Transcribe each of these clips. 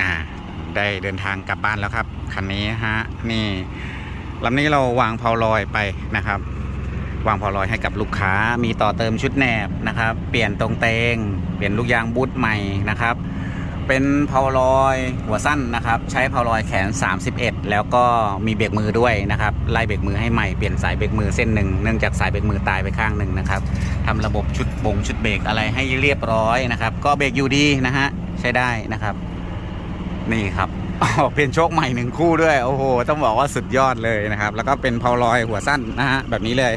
อ่าได้เดินทางกลับบ้านแล้วครับ คันนี้ฮะนี่ลำนี้เราวางเพาลอยไปนะครับ วางเพาลอยให้กับลูกค้ามีต่อเติมชุดแหนบนะครับ เปลี่ยนตรงเตง เปลี่ยนลูกยางบูทใหม่นะครับ เป็นเพาลอยหัวสั้นนะครับ ใช้เพาลอยแขน 31 แล้วก็มีเบรกมือด้วยนะครับไล่เบรกมือให้ใหม่เปลี่ยนสายเบรกมือเส้นหนึ่งเนื่องจากสายเบรกมือตายไปข้างหนึ่งนะครับทำระบบชุดบงชุดเบรกอะไรให้เรียบร้อยนะครับ ก็เบรกอยู่ดีนะฮะใช้ได้นะครับ นี่ครับอ๋อเปลี่ยนโชคใหม่หนึ่งคู่ด้วย โอ้โห ต้องบอกว่าสุดยอดเลยนะครับ แล้วก็เป็นเพาลอยหัวสั้นนะฮะแบบนี้เลย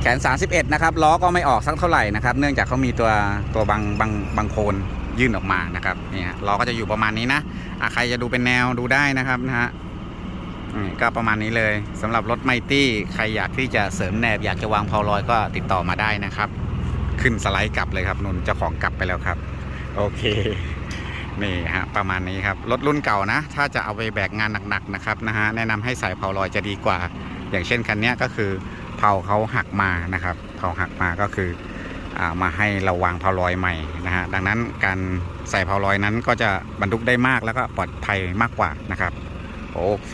แขน 31 นะครับล้อก็ไม่ออกสักเท่าไหร่นะครับ เนื่องจากเขามีตัวตัวบางบางบางโคนยื่นออกมานะครับนี่ฮะล้อก็จะอยู่ประมาณนี้นะใครจะดูเป็นแนวดูได้นะครับนะฮะก็ประมาณนี้เลยสำหรับรถไมตี้ใครอยากที่จะเสริมแนบ อยากจะวางเพาลอยก็ติดต่อมาได้นะครับ ขึ้นสไลด์กลับเลยครับนุ่นเจ้าของกลับไปแล้วครับ โอเค นี่ฮะประมาณนี้ครับรถรุ่นเก่านะ ถ้าจะเอาไปแบกงานหนักๆนะครับนะฮะแนะนำให้ใส่เพาลอยจะดีกว่า อย่างเช่นคันนี้ก็คือเพาเขาหักมานะครับเพาหักมาก็คืออามาให้เราวางเพาลอยใหม่นะฮะดังนั้นการใส่เพาลอยนั้นก็จะบรรทุกได้มากแล้วก็ปลอดภัยมากกว่านะครับ โอเค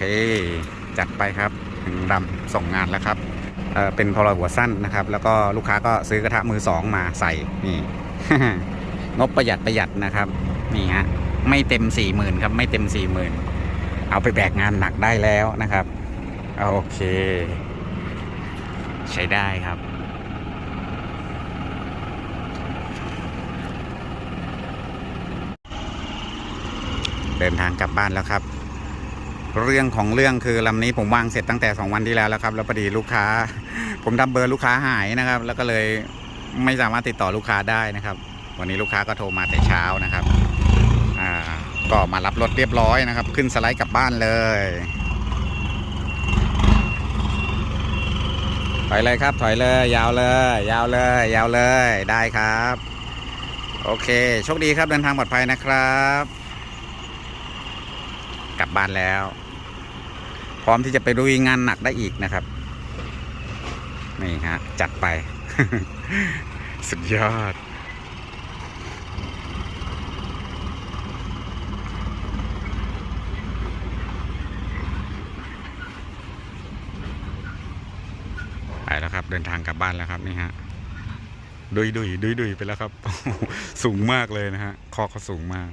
จัดไปครับถึงดำส่งงานแล้วครับเเป็นเพาลอยหัวสั้นนะครับ แล้วก็ลูกค้าก็ซื้อกระทะมือสองมาใส่นี่งบประหยัดประหยัดนะครับ นี่ฮะไม่เต็มสี่หมื่นครับ ไม่เต็มสี่หมื่นเอาไปแบกงานหนักได้แล้วนะครับ โอเค ใช้ได้ครับเดินทางกลับบ้านแล้วครับ เรื่องของเรื่องคือลำนี้ผมวางเสร็จตั้งแต่ 2 วันที่แล้วแล้วครับ แล้วพอดีลูกค้า ผมทำเบอร์ลูกค้าหายนะครับ แล้วก็เลยไม่สามารถติดต่อลูกค้าได้นะครับ วันนี้ลูกค้าก็โทรมาแต่เช้านะครับ ก็มารับรถเรียบร้อยนะครับ ขึ้นสไลด์กลับบ้านเลย ถอยเลยครับถอยเลย ยาวเลย ยาวเลย ยาวเลยได้ครับ โอเคโชคดีครับเดินทางปลอดภัยนะครับ กลับบ้านแล้ว พร้อมที่จะไปลุยงานหนักได้อีกนะครับนี่ฮะจัดไป สุดยอดายแล้วครับ เดินทางกลับบ้านแล้วครับนี่ฮะดุยดุยดุยดุยไปแล้วครับ สูงมากเลยนะฮะคอเขาสูงมาก